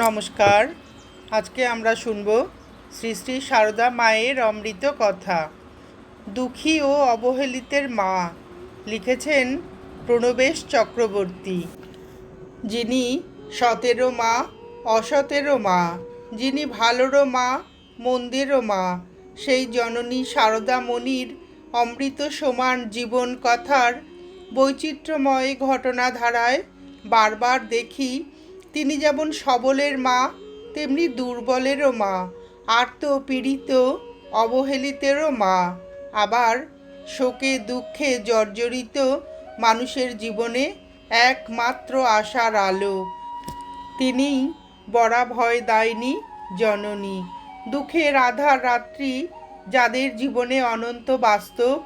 নমস্কার। আজকে আমরা শুনব শ্রী শ্রী সারদা মায়ের অমৃত কথা। দুঃখী ও অবহেলিতের মা লিখেছেন প্রণবেশ চক্রবর্তী। যিনি সতেরো মা, অসতেরো মা, যিনি ভালোরও মা, মন্দিরও মা, সেই জননী সারদা মণির অমৃত সমান জীবন কথার বৈচিত্র্যময় ঘটনাধারায় বারবার দেখি তিনি যেমন সবলের মা, তেমনি দুর্বলেরও মা, আর্ত পীড়িত, অবহেলিতেরও মা। আবার শোকে, দুঃখে জর্জরিত মানুষের জীবনে একমাত্র আশার আলো। তিনি বড়া ভয় দায়নি, জননী। দুঃখের আধার রাত্রি যাদের জীবনে অনন্ত বাস্তব,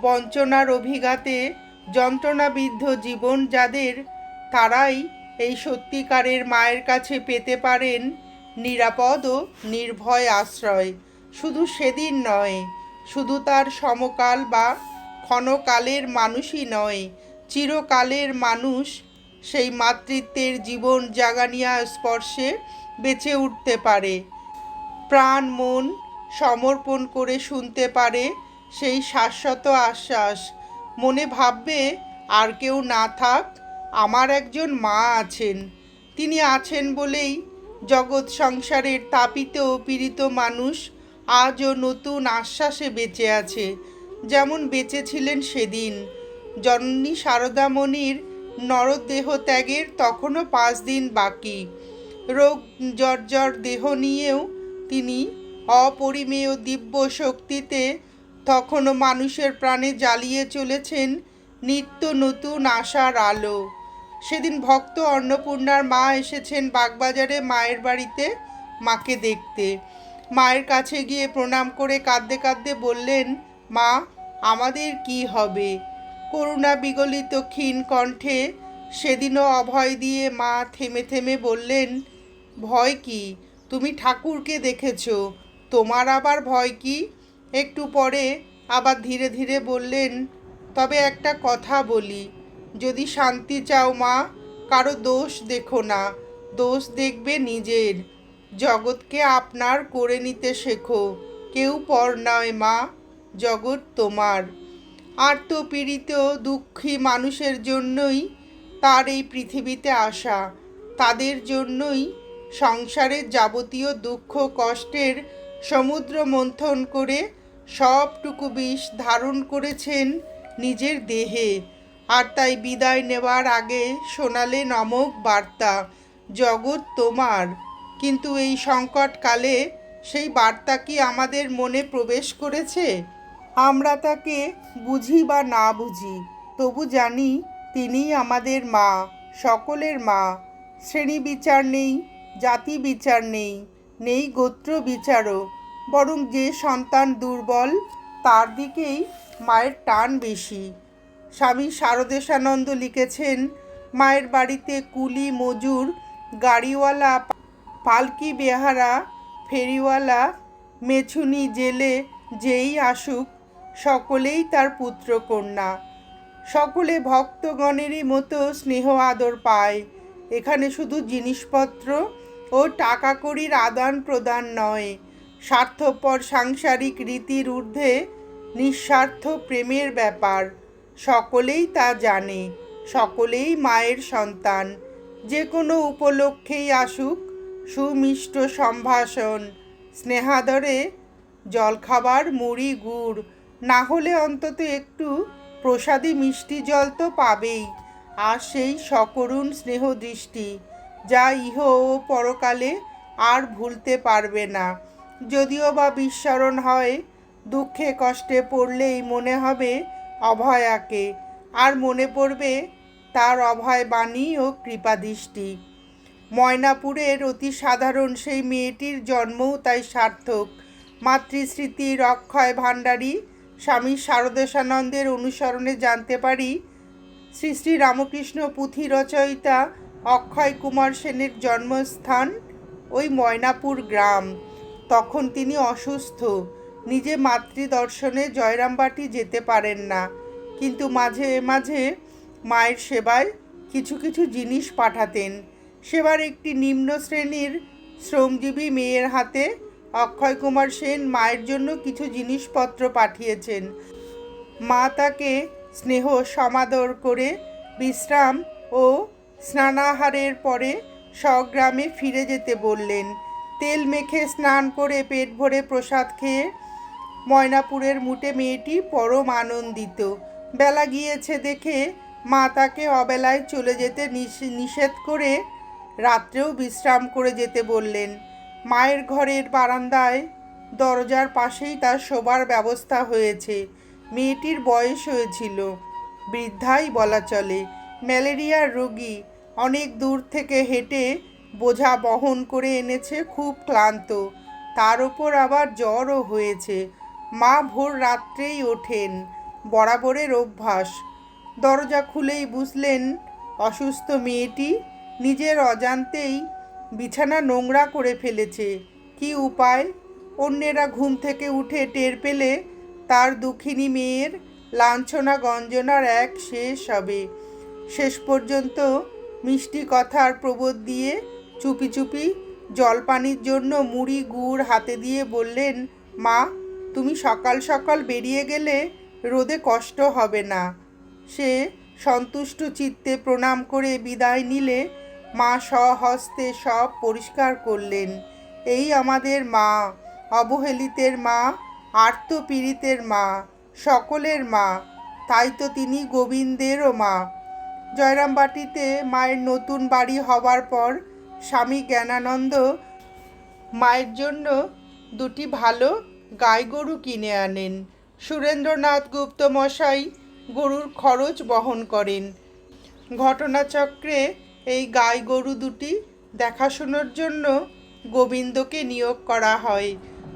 বঞ্চনার অভিঘাতে যন্ত্রণাবিদ্ধ জীবন যাদের, তারাই এই সত্যিকারের মায়ের কাছে পেতে পারেন নিরাপদ ও নির্ভয় আশ্রয়। শুধু সেদিন নয়, শুধু তার সমকাল বা ক্ষণকালের মানুষই নয়, চিরকালের মানুষ সেই মাতৃত্বের জীবন জাগানিয়া স্পর্শে বেঁচে উঠতে পারে। প্রাণ, মন সমর্পণ করে শুনতে পারে সেই শাশ্বত আশ্বাস। মনে ভাববে আর কেউ না থাক আমার একজন মা আছেন। তিনি আছেন বলেই জগৎ সংসারের তাপিত ও পীড়িত মানুষ আজও নতুন আশ্বাসে বেঁচে আছে, যেমন বেঁচে ছিলেন সেদিন। জননী শারদামণির নরদেহ ত্যাগের তখনও পাঁচ দিন বাকি। রোগ জর্জর দেহ নিয়েও তিনি অপরিমেয় দিব্য শক্তিতে তখনও মানুষের প্রাণে জ্বালিয়ে চলেছেন নিত্য নতুন আশার আলো। সেদিন ভক্ত অন্নপূর্ণার মা এসেছেন বাগবাজারে মায়ের বাড়িতে মাকে দেখতে। মায়ের কাছে গিয়ে প্রণাম করে কাঁদতে কাঁদতে বললেন, মা, আমাদের কি হবে? করুণা বিগলিত ক্ষীণ কণ্ঠে সেদিনও অভয় দিয়ে মা থেমে থেমে বললেন, ভয় কি? তুমি ঠাকুরকে দেখেছ। তোমার আবার ভয় কি? একটু পরে আবার ধীরে ধীরে বললেন, তবে একটা কথা বলি। যদি শান্তি চাও মা, কারও দোষ দেখো না। দোষ দেখবে নিজের। জগৎকে আপনার করে নিতে শেখো। কেউ পর নয় মা, জগৎ তোমার। আর্তপীড়িত দুঃখী মানুষের জন্যই তার এই পৃথিবীতে আসা। তাদের জন্যই সংসারের যাবতীয় দুঃখ, কষ্টের সমুদ্র মন্থন করে সবটুকু বিষ ধারণ করেছেন নিজের দেহে। আর তাই বিদায় নেওয়ার আগে শোনালে নমক বার্তা, জগৎ তোমার। কিন্তু এই সংকটকালে সেই বার্তা কি আমাদের মনে প্রবেশ করেছে? আমরা তাকে বুঝি বা না বুঝি, তবু জানি তিনিই আমাদের মা, সকলের মা। শ্রেণি বিচার নেই, জাতি বিচার নেই নেই গোত্র বিচারও, বরং যে সন্তান দুর্বল, তার দিকেই মায়ের টান বেশি। স্বামী শারদেশানন্দ লিখেছেন, মায়ের বাড়িতে কুলি, মজুর, গাড়িওয়ালা, পালকি বেহারা, ফেরিওয়ালা, মেছুনি জেলে যেই আসুক, সকলেই তার পুত্রকন্যা সকলে ভক্তগণেরই মতো স্নেহ আদর পায়। এখানে শুধু জিনিসপত্র ও টাকা কড়ির আদান প্রদান নয়, স্বার্থপর সাংসারিক রীতির ঊর্ধ্বে নিঃস্বার্থ প্রেমের ব্যাপার। সকলেই তা জানে, সকলেই মায়ের সন্তান। যে কোনো উপলক্ষেই আসুক সুমিষ্ট সম্ভাষণ, স্নেহাদরে জলখাবার, মুড়ি, গুড়। না হলে অন্তত একটু প্রসাদী মিষ্টি জল তো পাবেই। আর সেই সকরুণ স্নেহ দৃষ্টি, যা ইহ ও পরকালে আর ভুলতে পারবে না। যদিও বা বিস্মরণ হয়, দুঃখে কষ্টে পড়লেই মনে হবে অভয়াকে। আর মনে পড়বে তার অভয় বাণী ও কৃপাদৃষ্টি। ময়নাপুরের অতি সাধারণ সেই মেয়েটির জন্মও তাই সার্থক। মাতৃস্মৃতির অক্ষয় ভাণ্ডারী স্বামী শারদেশানন্দের অনুসরণে জানতে পারি, শ্রী শ্রী রামকৃষ্ণ পুঁথি রচয়িতা অক্ষয় কুমার সেনের জন্মস্থান ওই ময়নাপুর গ্রাম। তখন তিনি অসুস্থ। নিজে মাতৃদর্শনে জয়রামবাটি যেতে পারেন না। কিন্তু মাঝে মাঝে মায়ের সেবায় কিছু কিছু জিনিস পাঠাতেন। সেবার একটি নিম্ন শ্রেণির শ্রমজীবী মেয়ের হাতে অক্ষয় কুমার সেন মায়ের জন্য কিছু জিনিসপত্র পাঠিয়েছেন। মা তাকে স্নেহ সমাদর করে বিশ্রাম ও স্নানাহারের পরে স্বগ্রামে ফিরে যেতে বললেন। তেল মেখে স্নান করে পেট ভরে প্রসাদ খেয়ে ময়নাপুরের মুটে মেয়েটি পরম আনন্দিত। বেলা গিয়েছে দেখে মা তাকে অবেলায় চলে যেতে নিষ- নিষেধ করে রাত্রেও বিশ্রাম করে যেতে বললেন। মায়ের ঘরের বারান্দায় দরজার পাশেই তার শোবার ব্যবস্থা হয়েছে। মেয়েটির বয়স হয়েছিল। বৃদ্ধাই বলা চলে। ম্যালেরিয়ার রোগী। অনেক দূর থেকে হেঁটে বোঝা বহন করে এনেছে, খুব ক্লান্ত। তার ওপর আবার জ্বরও হয়েছে। মা ভোর রাত্রেই ওঠেন, বরাবরের অভ্যাস। দরজা খুলেই বুঝলেন, অসুস্থ মেয়েটি নিজের অজান্তেই বিছানা নোংরা করে ফেলেছে। কি উপায়? অন্যেরা ঘুম থেকে উঠে টের পেলে তার দুঃখিনী মেয়ের লাঞ্ছনা গঞ্জনার এক শেষ হবে। শেষ পর্যন্ত মিষ্টি কথার প্রবোধ দিয়ে চুপি চুপি জলপানির জন্য মুড়ি, গুড় হাতে দিয়ে বললেন, মা তুমি সকাল সকাল বেরিয়ে গেলে রোদে কষ্ট হবে না। সে সন্তুষ্ট চিত্তে প্রণাম করে বিদায় নিলে মা স্বহস্তে সব পরিষ্কার করলেন। এই আমাদের মা, অবহেলিতের মা, আর্তপীড়িতের মা, সকলের মা, তাই তো তিনি গোবিন্দেরও মা। জয়রামবাটিতে মায়ের নতুন বাড়ি হবার পর স্বামী জ্ঞানানন্দ মায়ের জন্য দুটি ভালো গাই গরু কিনে আনেন। সুরেন্দ্রনাথ গুপ্ত মশাই গরুর খরচ বহন করেন। ঘটনাচক্রে এই গাই গরু দুটি দেখাশোনার জন্য গোবিন্দকে নিয়োগ করা হয়।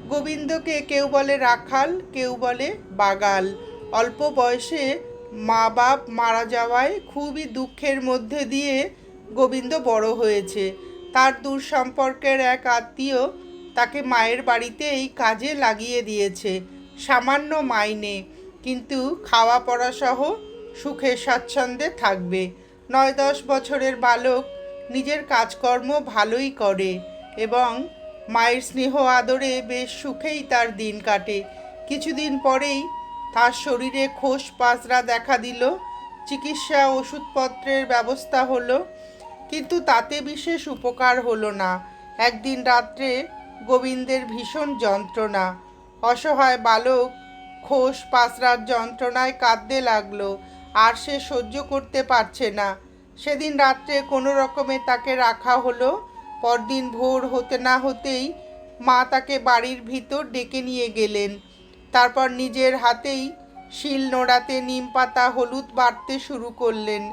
গোবিন্দকে কেউ বলে রাখাল, কেউ বলে বাগাল। অল্প বয়সে মা বাপ মারা যাওয়ায় খুবই দুঃখের মধ্যে দিয়ে গোবিন্দ বড় হয়েছে। তার দূর সম্পর্কের এক আত্মীয় তাকে মায়ের বাড়িতে এই কাজে লাগিয়ে দিয়েছে, সামান্য মাইনে। কিন্তু খাওয়া পড়া সহ সুখে স্বাচ্ছন্দ্যে থাকবে। নয় দশ বছরের বালক নিজের কাজকর্ম ভালোই করে এবং মায়ের স্নেহ আদরে বেশ সুখেই তার দিন কাটে। কিছুদিন পরেই তার শরীরে খোস পাঁচরা দেখা দিল, চিকিৎসা ওষুধপত্রের ব্যবস্থা হলো, কিন্তু তাতে বিশেষ উপকার হলো না। একদিন রাত্রে গোবিন্দের ভীষণ যন্ত্রণা। অসহায় বালক খোস পাঁচরার যন্ত্রণায় কাঁদতে লাগল, আর সে সহ্য করতে পারছে না। সেদিন রাত্রে কোনো রকমে তাকে রাখা হলো, পরদিন ভোর হতে না হতেই মা তাকে বাড়ির ভিতর ডেকে নিয়ে গেলেন। তারপর নিজের হাতেই শিল নোড়াতে নিম পাতা হলুদ বাড়তে শুরু করলেন।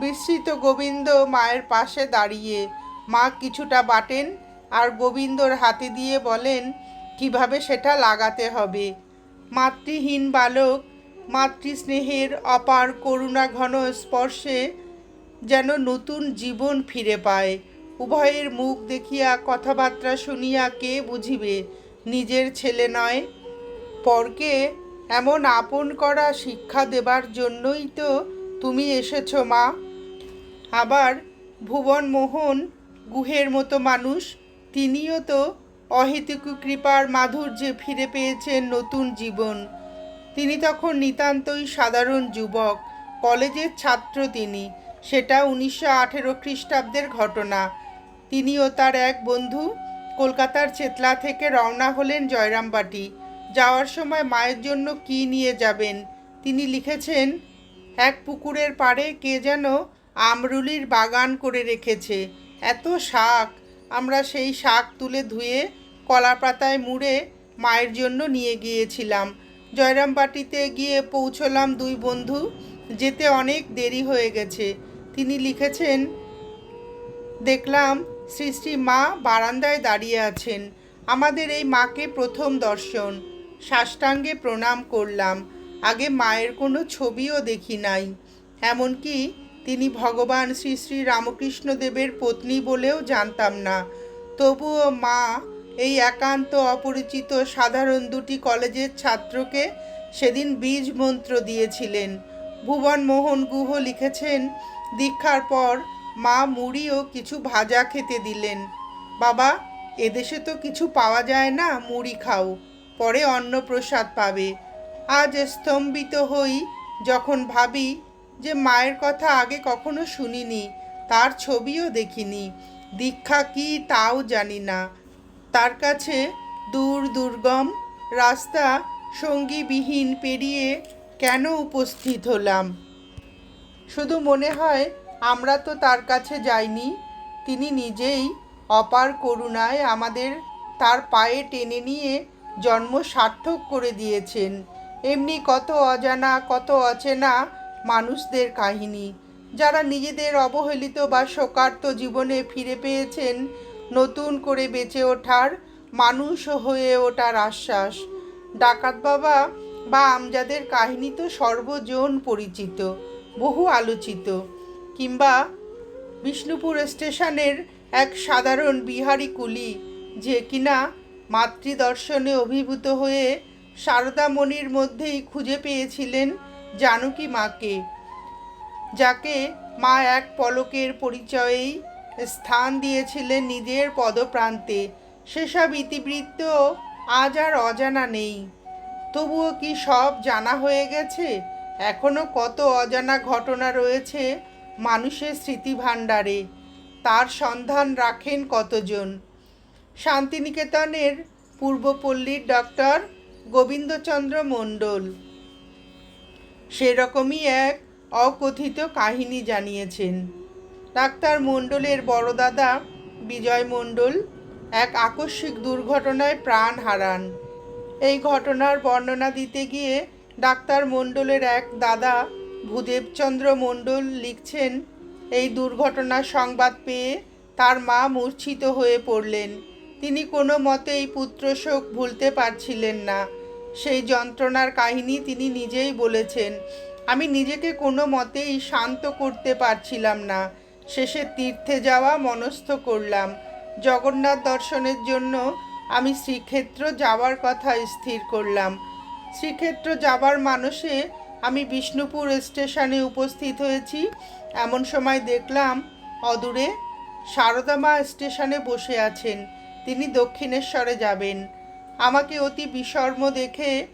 বিস্মিত গোবিন্দ মায়ের পাশে দাঁড়িয়ে মা কিছুটা বাটেন আর গোবিন্দর হাতে দিয়ে বলেন, কীভাবে সেটা লাগাতে হবে? মাতৃহীন বালক, মাতৃস্নেহের অপার করুণা ঘন স্পর্শে যেন নতুন জীবন ফিরে পায়। উভয়ের মুখ দেখিয়া কথাবার্তা শুনিয়া কে বুঝিবে? নিজের ছেলে নয়। পরকে এমন আপন করা শিক্ষা দেবার জন্যই তো তুমি এসেছ মা। আবার ভুবন মোহন গুহের মতো মানুষ তিনিও তো অহেতুক কৃপার মাধুর্যে ফিরে পেয়েছেন নতুন জীবন। তিনি তখন নিতান্তই সাধারণ যুবক, কলেজের ছাত্র তিনি। সেটা উনিশশো আঠেরো খ্রিস্টাব্দের ঘটনা। তিনি ও তার এক বন্ধু কলকাতার চেতলা থেকে রওনা হলেন জয়রামবাটি। যাওয়ার সময় মায়ের জন্য কি নিয়ে যাবেন? তিনি লিখেছেন, এক পুকুরের পাড়ে কে যেন আমরুলির বাগান করে রেখেছে। এত শাক আমরা সেই শাক তুলে ধুয়ে কলা পাতায় মুড়ে মায়ের জন্য নিয়ে গিয়েছিলাম। জয়রামবাটিতে গিয়ে পৌঁছলাম দুই বন্ধু। যেতে অনেক দেরি হয়ে গেছে। তিনি লিখেছেন, দেখলাম শ্রী মা বারান্দায় দাঁড়িয়ে আছেন। আমাদের এই মাকে প্রথম দর্শন। সাষ্টাঙ্গে প্রণাম করলাম। আগে মায়ের কোনো ছবিও দেখি নাই। এমনকি তিনি ভগবান শ্রী শ্রী রামকৃষ্ণ দেবের পত্নী বলেও জানতাম না। তবুও মা এই একান্ত অপরিচিত সাধারণ দুটি কলেজের ছাত্রকে সেদিন বীজ মন্ত্র দিয়েছিলেন। ভুবন মোহন গুহ লিখেছেন, দীক্ষার পর মা মুড়ি ও কিছু ভাজা খেতে দিলেন। বাবা, এদেশে তো কিছু পাওয়া যায় না, মুড়ি খাও, পরে অন্নপ্রসাদ পাবে। আজ স্তম্ভিত হই, যখন ভাবি যে মায়ের কথা আগে কখনো শুনিনি, তার ছবিও দেখিনি। দীক্ষা কি তাও জানি না। তার কাছে দূর দুর্গম, রাস্তা সঙ্গীবিহীন পেরিয়ে কেন উপস্থিত হলাম? শুধু মনে হয়, আমরা তো তার কাছে যাইনি। তিনি নিজেই অপার করুণায় আমাদের তার পায়ে টেনে নিয়ে জন্ম সার্থক করে দিয়েছেন। এমনি কত অজানা, কত অচেনা মানুষদের কাহিনী। যারা নিজেদের অবহেলিত বা শোকার্ত জীবনে ফিরে পেয়েছেন, নতুন করে বেঁচে ওঠার মানুষ হয়ে ওঠার আশ্বাস। ডাকাত বাবা বা আমজাদের কাহিনী তো সর্বজন পরিচিত, বহু আলোচিত। কিংবা বিষ্ণুপুর স্টেশনের এক সাধারণ বিহারি কুলি, যে কিনা মাতৃদর্শনে অভিভূত হয়ে সারদামণির মধ্যেই খুঁজে পেয়েছিলেন জানকী মাকে? যাকে মা এক পলকের পরিচয়েই স্থান দিয়েছিলেন নিজের পদপ্রান্তে। সেসব ইতিবৃত্ত আজ আর অজানা নেই। তবুও কি সব জানা হয়ে গেছে? এখনও কত অজানা ঘটনা রয়েছে মানুষের স্মৃতিভাণ্ডারে। তার সন্ধান রাখেন কতজন? শান্তিনিকেতনের পূর্বপল্লীর ডক্টর গোবিন্দচন্দ্র মণ্ডল। সেরকমই এক অকথিত কাহিনী জানিয়েছেন। ডাক্তার মণ্ডলের বড় দাদা বিজয় মণ্ডল এক আকস্মিক দুর্ঘটনায় প্রাণ হারান। এই ঘটনার বর্ণনা দিতে গিয়ে ডাক্তার মণ্ডলের এক দাদা ভূদেবচন্দ্র মণ্ডল লিখছেন, এই দুর্ঘটনার সংবাদ পেয়ে তার মা মূর্ছিত হয়ে পড়লেন। তিনি কোনো মতেই পুত্রশোক ভুলতে পারছিলেন না। সেই যন্ত্রণার কাহিনী তিনি নিজেই বলেছেন। আমি নিজেকে কোনো মতেই শান্ত করতে পারছিলাম না। শেষে তীর্থে যাওয়া মনস্থ করলাম। জগন্নাথ দর্শনের জন্য আমি শ্রীক্ষেত্র যাওয়ার কথা স্থির করলাম। শ্রীক্ষেত্র যাবার মানসে আমি বিষ্ণুপুর স্টেশনে উপস্থিত হয়েছি। এমন সময় দেখলাম অদূরে সারদামা স্টেশনে বসে আছেন। তিনি দক্ষিণেশ্বরে যাবেন। আমাকে অতি বিষর্ম দেখে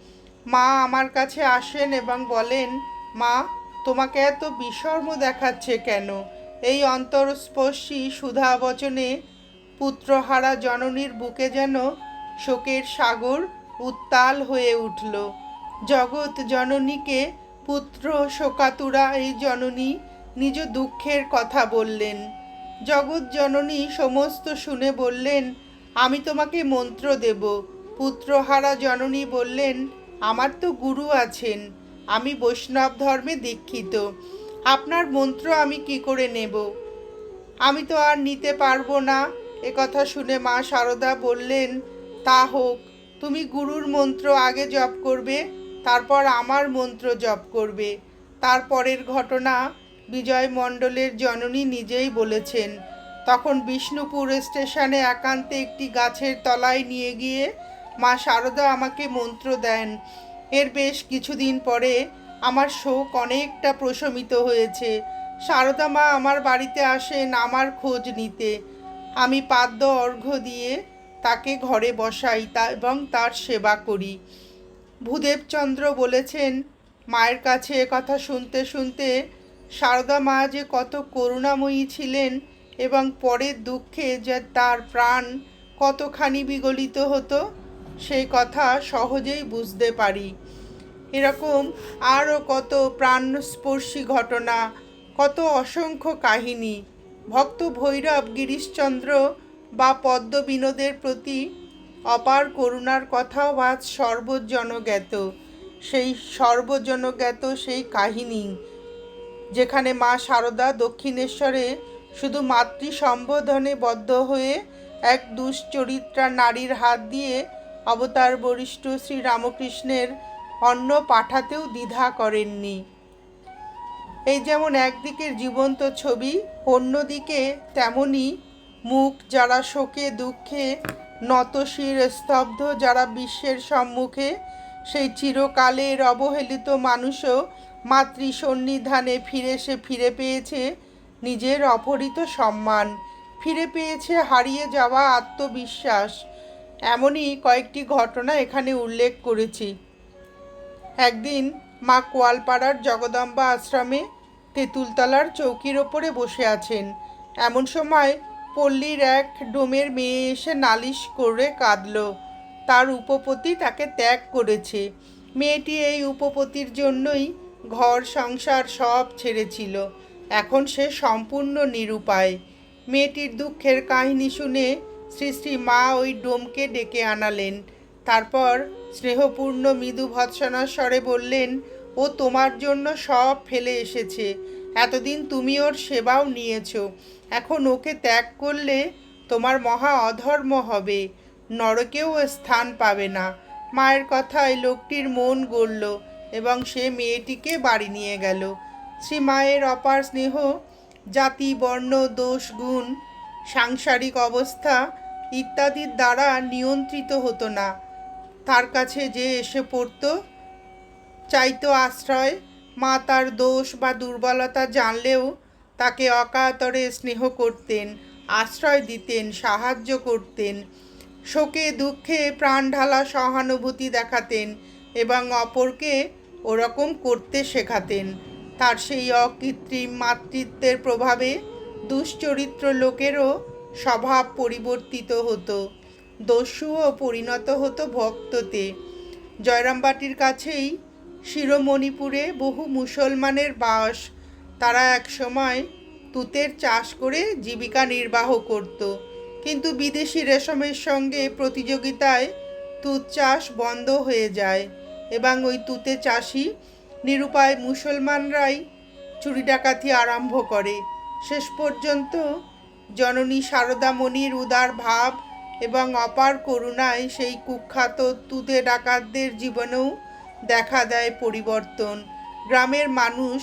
মা আমার কাছে আসেন এবং বলেন, মা, তোমাকে এত বিষর্ম দেখাচ্ছে কেন? এই অন্তরস্পর্শী সুধা বচনে পুত্রহারা জননীর বুকে যেন শোকের সাগর উত্তাল হয়ে উঠল। জগৎ জননীকে পুত্র শোকাতুরা এই জননী নিজ দুঃখের কথা বললেন। জগৎ জননী সমস্ত শুনে বললেন, আমি তোমাকে মন্ত্র দেব। পুত্রহারা জননী বললেন, আমার তো গুরু আছেন, আমি বৈষ্ণব ধর্মে দীক্ষিত। আপনার মন্ত্র আমি কি করে নেব? আমি তো আর নিতে পারব না। এ কথা শুনে মা সারদা বললেন, তা হোক, তুমি গুরুর মন্ত্র আগে জপ করবে, তারপর আমার মন্ত্র জপ করবে। তারপরের ঘটনা বিজয় মণ্ডলের জননী নিজেই বলেছেন। তখন বিষ্ণুপুর স্টেশনে একান্তে একটি গাছের তলায় নিয়ে গিয়ে মা সারদা আমাকে মন্ত্র দেন। এর বেশ কিছুদিন পরে আমার শোক অনেকটা প্রশমিত হয়েছে। সারদা মা আমার বাড়িতে আসেন আমার খোঁজ নিতে। আমি পাদ্য অর্ঘ্য দিয়ে তাকে ঘরে বসাই তা এবং তার সেবা করি। ভূদেবচন্দ্র বলেছেন, মায়ের কাছে কথা শুনতে শুনতে সারদা মা যে কত করুণাময়ী ছিলেন এবং পরের দুঃখে যে তার প্রাণ কতখানি বিগলিত হতো সেই কথা সহজেই বুঝতে পারি। এরকম আরও কত প্রাণস্পর্শী ঘটনা, কত অসংখ্য কাহিনী, ভক্ত ভৈরব, গিরিশচন্দ্র বা পদ্ম বিনোদের প্রতি অপার করুণার কথাও আজ সর্বজনজ্ঞাত। সেই সর্বজনজ্ঞাত সেই কাহিনী, যেখানে মা সারদা দক্ষিণেশ্বরে শুধু মাতৃ সম্বোধনে বদ্ধ হয়ে এক দুশ্চরিত্রা নারীর হাত দিয়ে অবতার বরিষ্ঠ শ্রী রামকৃষ্ণের অন্ন পাঠাতেও দ্বিধা করেননি। এই যেমন একদিকের জীবন্ত ছবি, অন্যদিকে তেমনি মুখ যারা শোকে দুঃখে, নতশির স্তব্ধ যারা বিশ্বের সম্মুখে, সেই চিরকালের অবহেলিত মানুষও মাতৃ সন্নিধানে ফিরে সে ফিরে পেয়েছে নিজের অপহৃত সম্মান, ফিরে পেয়েছে হারিয়ে যাওয়া আত্মবিশ্বাস। এমনই কয়েকটি ঘটনা এখানে উল্লেখ করেছি। একদিন মা কোয়ালপাড়ার জগদম্বা আশ্রমে তেঁতুলতলার চৌকির ওপরে বসে আছেন। এমন সময় পল্লীর এক ডোমের মেয়ে এসে নালিশ করে কাঁদল। তার উপপতি তাকে ত্যাগ করেছে। মেয়েটি এই উপপতির জন্যই ঘর, সংসার সব ছেড়েছিল। এখন সে সম্পূর্ণ নিরুপায়। মেয়েটির দুঃখের কাহিনী শুনে শ্রী শ্রী মা ওই ডোমকে ডেকে আনালেন। তারপর স্নেহপূর্ণ মৃদু ভৎসনার স্বরে বললেন, ও তোমার জন্য সব ফেলে এসেছে। এতদিন তুমি ওর সেবাও নিয়েছো। এখন ওকে ত্যাগ করলে তোমার মহা অধর্ম হবে। নরকেও স্থান পাবে না। মায়ের কথায় লোকটির মন গড়ল এবং সে মেয়েটিকে বাড়ি নিয়ে গেল। শ্রী মায়ের অপার স্নেহ, জাতি, বর্ণ, দোষ, গুণ, সাংসারিক অবস্থা ইত্যাদির দ্বারা নিয়ন্ত্রিত হতো না। তার কাছে যে এসে পড়তো, চাইতো আশ্রয়, মা তার দোষ বা দুর্বলতা জানলেও তাকে অকাতরে স্নেহ করতেন, আশ্রয় দিতেন, সাহায্য করতেন, শোকে দুঃখে প্রাণ ঢালা সহানুভূতি দেখাতেন এবং অপরকে ওরকম করতে শেখাতেন। তার সেই অকৃত্রিম মাতৃত্বের প্রভাবে দুশ্চরিত্র লোকেরও স্বভাব পরিবর্তিত হতো। দস্যুও পরিণত হতো ভক্ততে। জয়রামবাটির কাছেই শিরোমণিপুরে বহু মুসলমানের বাস। তারা একসময় তুতের চাষ করে জীবিকা নির্বাহ করত। কিন্তু বিদেশি রেশমের সঙ্গে প্রতিযোগিতায় তুত চাষ বন্ধ হয়ে যায় এবং ওই তুতে চাষি নিরুপায় মুসলমানরাই চুরি ডাকাতি আরম্ভ করে। শেষ পর্যন্ত জননী শারদামণির উদার ভাব এবং অপার করুণায় সেই কুখ্যাত তুতে ডাকাতদের জীবনেও দেখা দেয় পরিবর্তন। গ্রামের মানুষ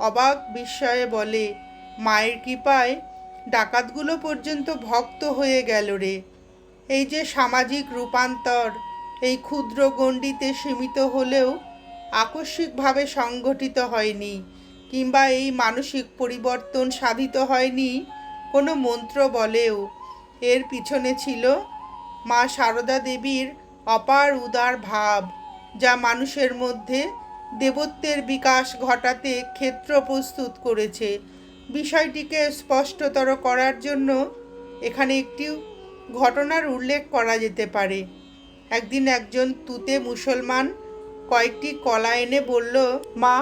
অবাক বিস্ময়ে বলে, মায়ের কৃপায় ডাকাতগুলো পর্যন্ত ভক্ত হয়ে গেল রে। এই যে সামাজিক রূপান্তর, এই ক্ষুদ্র গণ্ডিতে সীমিত হলেও আকস্মিকভাবে সংগঠিত হয়নি কিংবা এই মানসিক পরিবর্তন সাধিত হয়নি কোনো মন্ত্র বলেও। এর পিছনে ছিল মা সারদা দেবীর অপার উদার ভাব, যা মানুষের মধ্যে দেবত্বের বিকাশ ঘটাতে ক্ষেত্র প্রস্তুত করেছে। বিষয়টিকে স্পষ্টতর করার জন্য এখানে একটি ঘটনার উল্লেখ করা যেতে পারে। একদিন একজন তুতে মুসলমান কয়েকটি কলা এনে বলল, মা,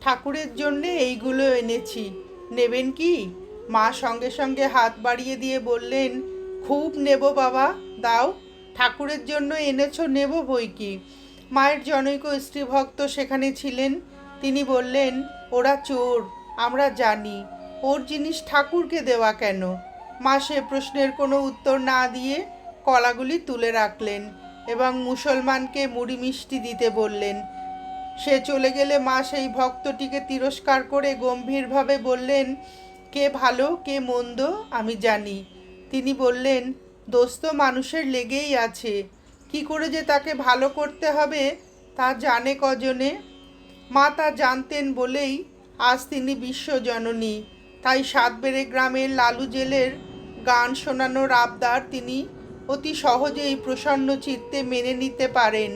ঠাকুরের জন্যে এইগুলো এনেছি, নেবেন কি? মা সঙ্গে সঙ্গে হাত বাড়িয়ে দিয়ে বললেন, খুব নেব বাবা, দাও। ঠাকুরের জন্য এনেছো, নেব বই কি? মায়ের জনৈক স্ত্রীভক্ত সেখানে ছিলেন। তিনি বললেন, ওরা চোর, আমরা জানি। ওর জিনিস ঠাকুরকে দেওয়া কেন? মা সে প্রশ্নের কোনো উত্তর না দিয়ে কলাগুলি তুলে রাখলেন এবং মুসলমানকে মুড়ি মিষ্টি দিতে বললেন। সে চলে গেলে মা সেই ভক্তটিকে তিরস্কার করে গম্ভীরভাবে বললেন কে ভালো, কে মন্দ, আমি জানি। তিনি বললেন, দোস্ত মানুষের লেগেই আছে। কি করে যে তাকে ভালো করতে হবে, তা জানে কজনে? মা তা জানতেন বলেই আজ তিনি বিশ্বজননী। তাই সাতবেড়ে গ্রামের লালু জেলের গান শোনানোর আবদার তিনি অতি সহজেই প্রসন্ন চিত্তে মেনে নিতে পারেন।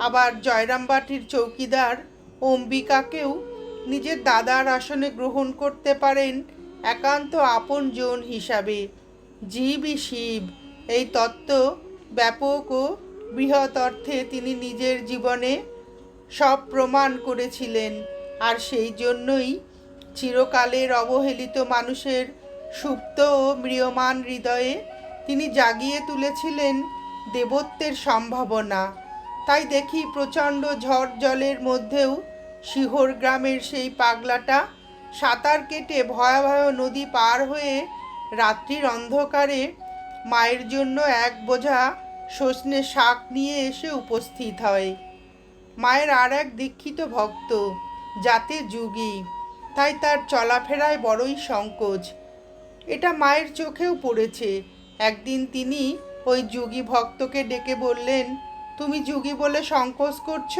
আবার জয়রামবাটির চৌকিদার অম্বিকাকেও নিজের দাদার আসনে গ্রহণ করতে পারেন একান্ত আপন জন হিসাবে। জীবই শিব। এই তত্ত্ব ব্যাপক ও বৃহৎ অর্থে তিনি নিজের জীবনে সব প্রমাণ করেছিলেন, আর সেই জন্যই চিরকালের অবহেলিত মানুষের সুপ্ত ও ম্রিয়মান হৃদয়ে তিনি জাগিয়ে তুলেছিলেন দেবত্বের সম্ভাবনা। তাই দেখি প্রচণ্ড ঝড় জলের মধ্যেও শিহর গ্রামের সেই পাগলাটা সাঁতার কেটে ভয়াবহ নদী পার হয়ে রাত্রির অন্ধকারে মায়ের জন্য এক বোঝা সজনে শাক নিয়ে এসে উপস্থিত হয়। মায়ের আর এক দীক্ষিত ভক্ত যাতে যুগী, তাই তার চলাফেরায় বড়ই সংকোচ। এটা মায়ের চোখেও পড়েছে। একদিন তিনি ওই যুগী ভক্তকে ডেকে বললেন, তুমি যুগী বলে সংকোচ করছ?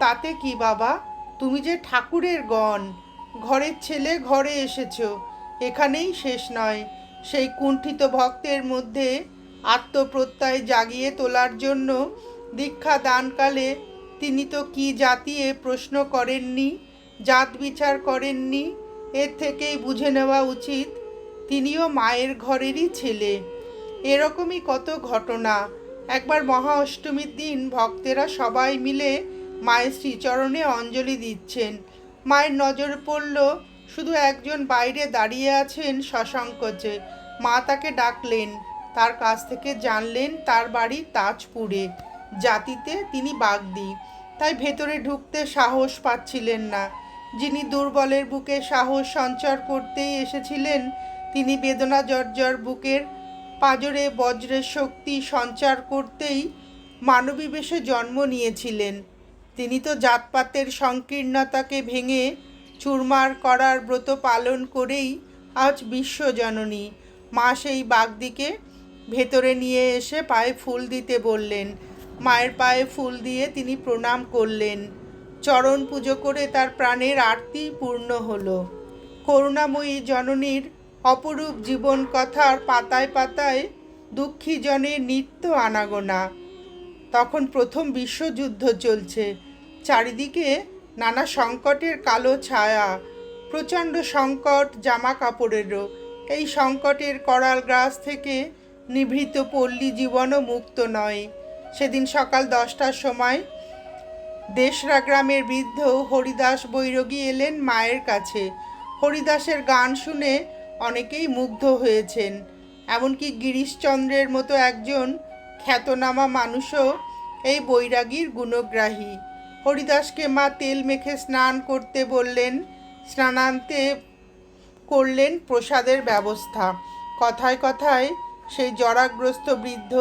তাতে কি বাবা? তুমি যে ঠাকুরের গণ। ঘরের ছেলে ঘরে এসেছ, এখানেই শেষ নয়। সেই কুণ্ঠিত ভক্তের মধ্যে আত্মপ্রত্যয় জাগিয়ে তোলার জন্য দীক্ষা দানকালে তিনি তো কি জাতিয়ে প্রশ্ন করেননি, জাত বিচার করেননি, এর থেকেই বুঝে নেওয়া উচিত তিনিও মায়ের ঘরেরই ছেলে। এরকমই কত ঘটনা। একবার মহা অষ্টমীর দিন ভক্তেরা সবাই মিলে মায়ের শ্রীচরণে অঞ্জলি দিচ্ছেন। মায়ের নজর পড়ল, শুধু একজন বাইরে দাঁড়িয়ে আছেন সসংকোচে মা তাকে ডাকলেন, তার কাছ থেকে জানলেন তার বাড়ি তাজপুরে। জাতিতে তিনি বাগদি, তাই ভেতরে ঢুকতে সাহস পাচ্ছিলেন না। যিনি দুর্বলের বুকে সাহস সঞ্চার করতেই এসেছিলেন, তিনি বেদনা জর্জর বুকের পাজরে বজ্রের শক্তি সঞ্চার করতেই মানবী বেশে জন্ম নিয়েছিলেন। তিনি তো জাতপাতের সংকীর্ণতাকে ভেঙে চুরমার করার ব্রত পালন করেই আজ বিশ্বজননী। মা সেই বাগদিকে ভেতরে নিয়ে এসে পায়ে ফুল দিতে বললেন। মায়ের পায়ে ফুল দিয়ে তিনি প্রণাম করলেন। চরণ পুজো করে তার প্রাণের আরতি পূর্ণ হলো। করুণাময়ী জননীর অপরূপ জীবন কথার পাতায় পাতায় দুঃখী জনের নিত্য আনাগোনা। তখন প্রথম বিশ্বযুদ্ধ চলছে। চারিদিকে নানা সংকটের কালো ছায়া, প্রচণ্ড সংকট জামা কাপড়েরও এই সংকটের করাল গ্রাস থেকে নিভৃত পল্লী জীবনও মুক্ত নয়। সেদিন সকাল দশটার সময় দেশরা গ্রামের বৃদ্ধ হরিদাস বৈরাগী এলেন মায়ের কাছে। হরিদাসের গান শুনে অনেকেই মুগ্ধ হয়েছেন। এমনকি গিরিশচন্দ্রের মতো একজন খ্যাতনামা মানুষও এই বৈরাগীর গুণগ্রাহী। হরিদাসকে মা তেল মেখে স্নান করতে বললেন, স্নানান্তে করলেন প্রসাদের ব্যবস্থা। কথায় কথায় সেই জরাগ্রস্ত বৃদ্ধ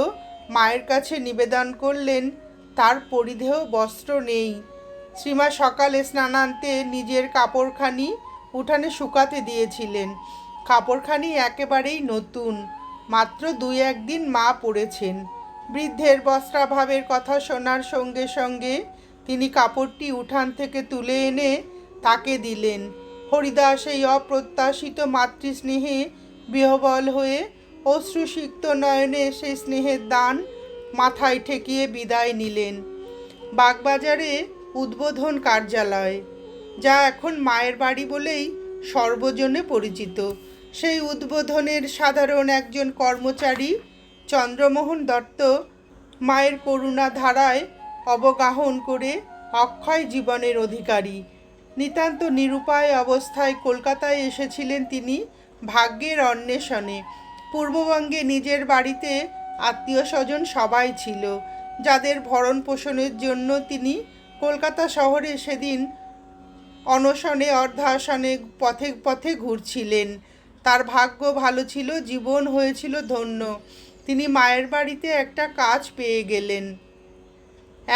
মায়ের কাছে নিবেদন করলেন, তার পরিধেয় বস্ত্র নেই। শ্রীমা সকালে স্নানান্তে নিজের কাপড়খানি উঠানে শুকাতে দিয়েছিলেন। কাপড়খানি একেবারেই নতুন, মাত্র দুই একদিন মা পড়েছেন বৃদ্ধের বস্ত্রাভাবের কথা শোনার সঙ্গে সঙ্গে তিনি কাপড়টি উঠান থেকে তুলে এনে তাকে দিলেন। হরিদাস এই অপ্রত্যাশিত মাতৃস্নেহে বিহবল হয়ে অশ্রুসিক্ত নয়নে সেই স্নেহের দান মাথায় ঠেকিয়ে বিদায় নিলেন। বাগবাজারে উদ্বোধন কার্যালয়, যা এখন মায়ের বাড়ি বলেই সর্বজনে পরিচিত। সেই উদ্বোধনের সাধারণ একজন কর্মচারী চন্দ্রমোহন দত্ত মায়ের করুণা ধারায় অবগাহন করে অক্ষয় জীবনের অধিকারী। নিতান্ত নিরুপায় অবস্থায় কলকাতায় এসেছিলেন তিনি ভাগ্যের অন্বেষণে। পূর্ববঙ্গে নিজের বাড়িতে আত্মীয় স্বজন সবাই ছিল, যাদের ভরণ পোষণের জন্য তিনি কলকাতা শহরে সেদিন অনশনে, অর্ধাসনে পথে পথে ঘুরছিলেন। তার ভাগ্য ভালো ছিল, জীবন হয়েছিল ধন্য। তিনি মায়ের বাড়িতে একটা কাজ পেয়ে গেলেন।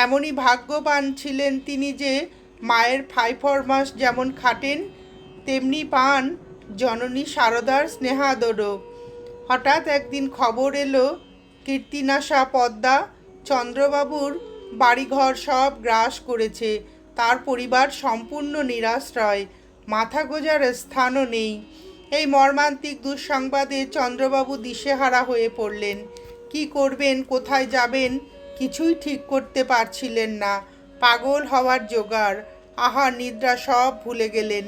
এমনই ভাগ্যবান ছিলেন তিনি যে মায়ের ফাইফরমাস যেমন খাটেন, তেমনি পান জননী সারদার স্নেহাদরও। হঠাৎ একদিন খবর এলো, কীর্তিনাশা পদ্মা, চন্দ্রবাবুর বাড়িঘর সব গ্রাস করেছে, তার পরিবার সম্পূর্ণ নিরাশ্রয়, মাথা গোজার স্থানও নেই। এই মর্মান্তিক দুঃসংবাদে চন্দ্রবাবু দিশেহারা হয়ে পড়লেন। কি করবেন, কোথায় যাবেন? কিছুই ঠিক করতে পারছিলেন না। পাগল হওয়ার জোগাড়। আহার, নিদ্রা সব ভুলে গেলেন।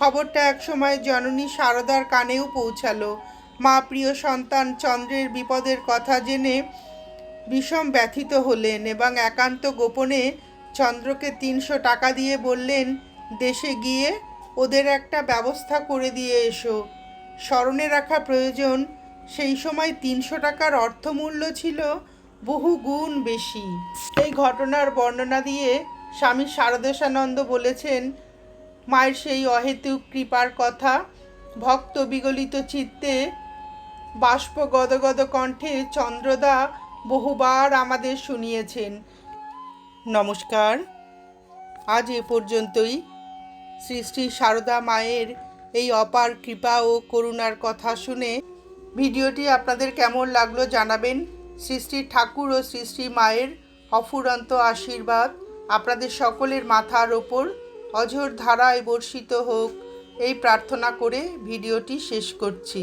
খবরটা একসময় জননী সারদার কানেও পৌঁছালো। মা প্রিয় সন্তান চন্দ্রের বিপদের কথা জেনে বিষম ব্যথিত হলেন এবং একান্ত গোপনে চন্দ্রকে তিনশো টাকা দিয়ে বললেন, দেশে গিয়ে ওদের একটা ব্যবস্থা করে দিয়ে এসো। স্মরণে রাখা প্রয়োজন। সেই সময় তিনশো টাকার অর্থমূল্য ছিল বহু গুণ বেশি। এই ঘটনার বর্ণনা দিয়ে স্বামী শারদেশানন্দ বলেছেন, মায়ের সেই অহেতুক কৃপার কথা ভক্ত বিগলিত চিত্তে বাষ্প গদগদ কণ্ঠে চন্দ্রদা বহুবার আমাদের শুনিয়েছেন। নমস্কার। আজ এ পর্যন্তই। শ্রী শ্রী সারদা মায়ের এই অপার কৃপা ও করুণার কথা শুনে ভিডিওটি আপনাদের কেমন লাগল জানাবেন। শ্রী শ্রী ঠাকুর ও শ্রী শ্রী মায়ের অফুরন্ত আশীর্বাদ আপনাদের সকলের মাথার ওপর অঝোর ধারায় বর্ষিত হোক, এই প্রার্থনা করে ভিডিওটি শেষ করছি।